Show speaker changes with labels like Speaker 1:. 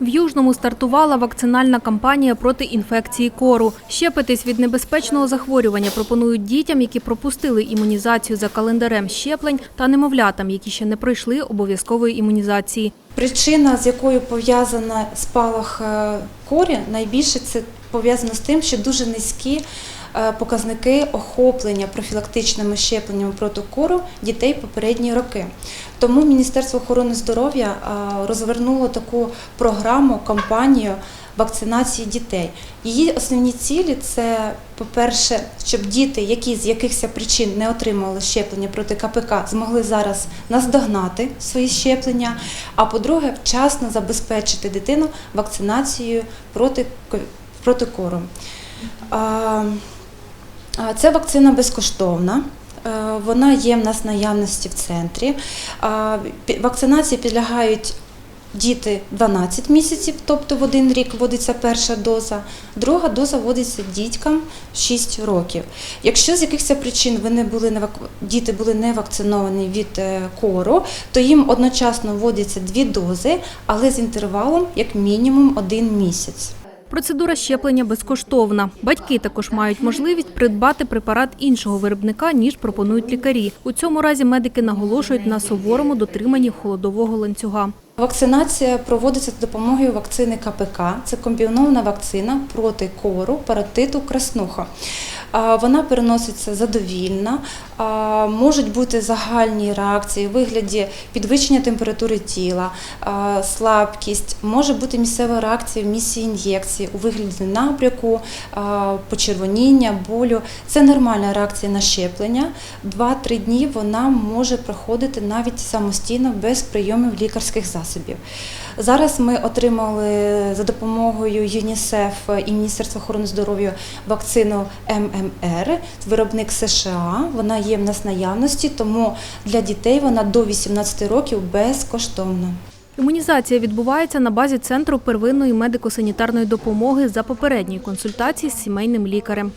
Speaker 1: В Южному стартувала вакцинальна кампанія проти інфекції кору. Щепитись від небезпечного захворювання пропонують дітям, які пропустили імунізацію за календарем щеплень, та немовлятам, які ще не пройшли обов'язкової імунізації.
Speaker 2: Причина, з якою пов'язана спалах е, корі, найбільше це пов'язано з тим, що дуже низькі показники охоплення профілактичними щепленнями проти кору дітей попередні роки. Тому Міністерство охорони здоров'я е, розвернуло таку програму, кампанію вакцинації дітей. Її основні цілі це, по-перше, щоб діти, які з якихось причин не отримали щеплення проти КПК, змогли зараз наздогнати свої щеплення. А по-друге, вчасно забезпечити дитину вакцинацією проти, проти кору. Ця вакцина безкоштовна. Е, Вона є в нас наявності в центрі. Вакцинації підлягають діти 12 місяців, тобто в один рік вводиться перша доза, друга доза вводиться дітям 6 років. Якщо з якихось причин вони були не вак- діти були не вакциновані від е, кору, то їм одночасно вводяться дві дози, але з інтервалом як мінімум один місяць.
Speaker 1: Процедура щеплення безкоштовна. Батьки також мають можливість придбати препарат іншого виробника, ніж пропонують лікарі. У цьому разі медики наголошують на суворому дотриманні холодового ланцюга.
Speaker 2: Вакцинація проводиться за допомогою вакцини КПК. Це комбінована вакцина проти кору, паротиту, краснуха. Вона переноситься задовільно, можуть бути загальні реакції у вигляді підвищення температури тіла, слабкість, може бути місцева реакція в місці ін'єкції у вигляді набряку, а, почервоніння, болю. Це нормальна реакція на щеплення. 2-3 дні вона може проходити навіть самостійно без прийомів лікарських засобів. Зараз ми отримали за допомогою ЮНІСЕФ і Міністерства охорони здоров'я вакцину ММР, виробник США. Вона є в нас наявності, тому для дітей вона до 18 років безкоштовна.
Speaker 1: Імунізація відбувається на базі центру первинної медико-санітарної допомоги за попередньої консультації з сімейним лікарем.